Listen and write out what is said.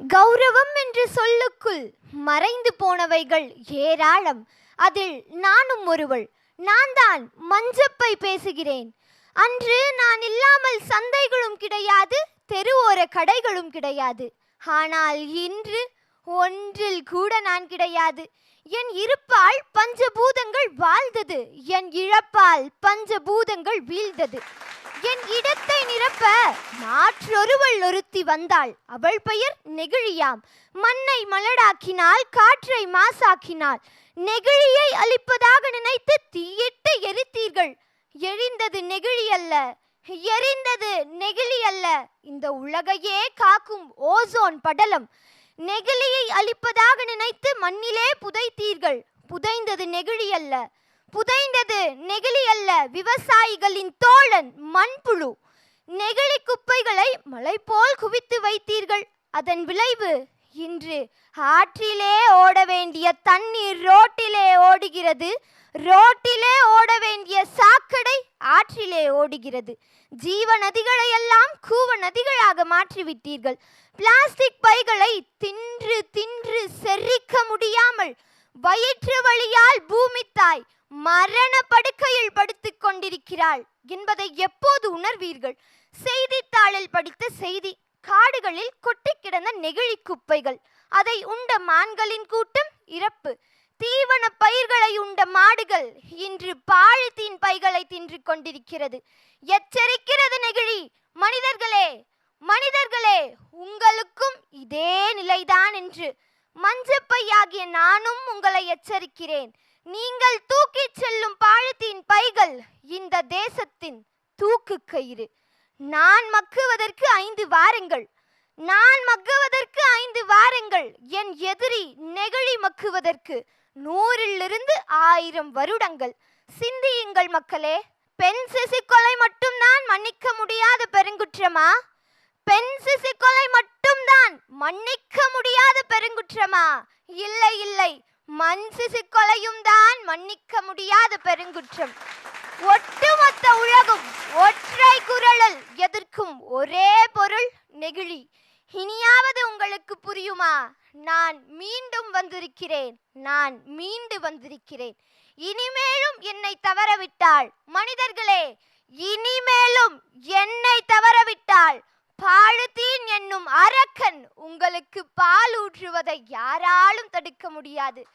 கௌரவம் என்ற சொல்லுக்குள் மறைந்து போனவைகள் ஏராளம். அதில் நானும் ஒருவள். நான் தான் மஞ்சப்பை பேசுகிறேன். அன்று நான் இல்லாமல் சந்தைகளும் கிடையாது தெருவோர கடைகளும் கிடையாது. ஆனால் இன்று ஒன்றில் கூட நான் கிடையாது. என் இருப்பால் பஞ்சபூதங்கள் வாழ்ந்தது என் இழப்பால் பஞ்சபூதங்கள் வீழ்ந்தது. என் இடத்தை நிரப்ப ஒருவள் ஒருத்தி வந்தாள். அவள் பெயர் நெகிழியாம். மண்ணை மலடாக்கினாள் காற்றை மாசாக்கினாள் நெகிழியை அழிப்பதாக நினைத்து தீயிட்டு எரித்தீர்கள். எரிந்தது நெகிழி அல்ல. எரிந்தது நெகிழி அல்ல. இந்த உலகையே காக்கும் ஓசோன் படலம். நெகிழியை அழிப்பதாக நினைத்து மண்ணிலே புதைத்தீர்கள். புதைந்தது நெகிழி அல்ல. புதைந்தது நெகிழி அல்ல. விவசாயிகளின் தோழன் மண்புழு. நெகிழி குப்பைகளை மலை போல் குவித்து வைத்தீர்கள். அதன் விளைவு இன்று ஆற்றிலே ஓட வேண்டிய தண்ணீர் ரோட்டிலே ஓடுகிறது. ரோட்டிலே ஓட வேண்டிய சாக்கடை ஆற்றிலே ஓடுகிறது. ஜீவ நதிகளை எல்லாம் கூவ நதிகளாக மாற்றிவிட்டீர்கள். பிளாஸ்டிக் பைகளை தின்று தின்று செரிக்க முடியாமல் வயிற்று வழியால் பூமி தாய் மரண படுக்கையில் படுத்துக் கொண்டிருக்கிறாள் என்பதை எப்போது உணர்வீர்கள்? செய்தித்தாளில் படித்த செய்தி காடுகளில் கொட்டி கிடந்த நெகிழி குப்பைகள் அதை உண்ட மான்களின் கூட்டம் இறப்பு தீவன பயிர்களை உண்ட மாடுகள் இன்று பாலித்தீன் பைகளை தின்று கொண்டிருக்கிறது. எச்சரிக்கிறது நெகிழி மனிதர்களே மனிதர்களே உங்களுக்கும் இதே நிலைதான் என்று மஞ்சப்பையாகிய நானும் உங்களை எச்சரிக்கிறேன். நீங்கள் தூக்கிச் செல்லும் பாழத்தின் பைகள் இந்த தேசத்தின் தூக்கு கயிறு. நான் மக்குவதற்கு ஐந்து வாரங்கள். நான் மக்குவதற்கு ஐந்து வாரங்கள். என் எதிரி நெகிழி மக்குவதற்கு நூறிலிருந்து ஆயிரம் வருடங்கள். சிந்தியுங்கள் மக்களே பெண் சிசு கொலை மட்டும்தான் மன்னிக்க முடியாத பெருங்குற்றமா? பெண் சிசு கொலை மட்டும் குற்றம்தான். மன்னிக்க முடியாத பெருங்குற்றமா? இல்லை இல்லை. மண் சிசு கொலையும் தான் மன்னிக்க முடியாத பெருங்குற்றம். ஒட்டுமொத்த உலகும் ஒற்றை குரலில் எதிர்க்கும் ஒரே பொருள் நெகிழி. இனியாவது உங்களுக்கு புரியுமா? நான் மீண்டும் வந்திருக்கிறேன். நான் மீண்டு வந்திருக்கிறேன். இனிமேலும் என்னை தவறவிட்டால் மனிதர்களே இனிமேலும் என்னை தவறவிட்டால் பாழுத்தீன் என்னும் அரக்கன் உங்களுக்கு பால் ஊற்றுவதை யாராலும் தடுக்க முடியாது.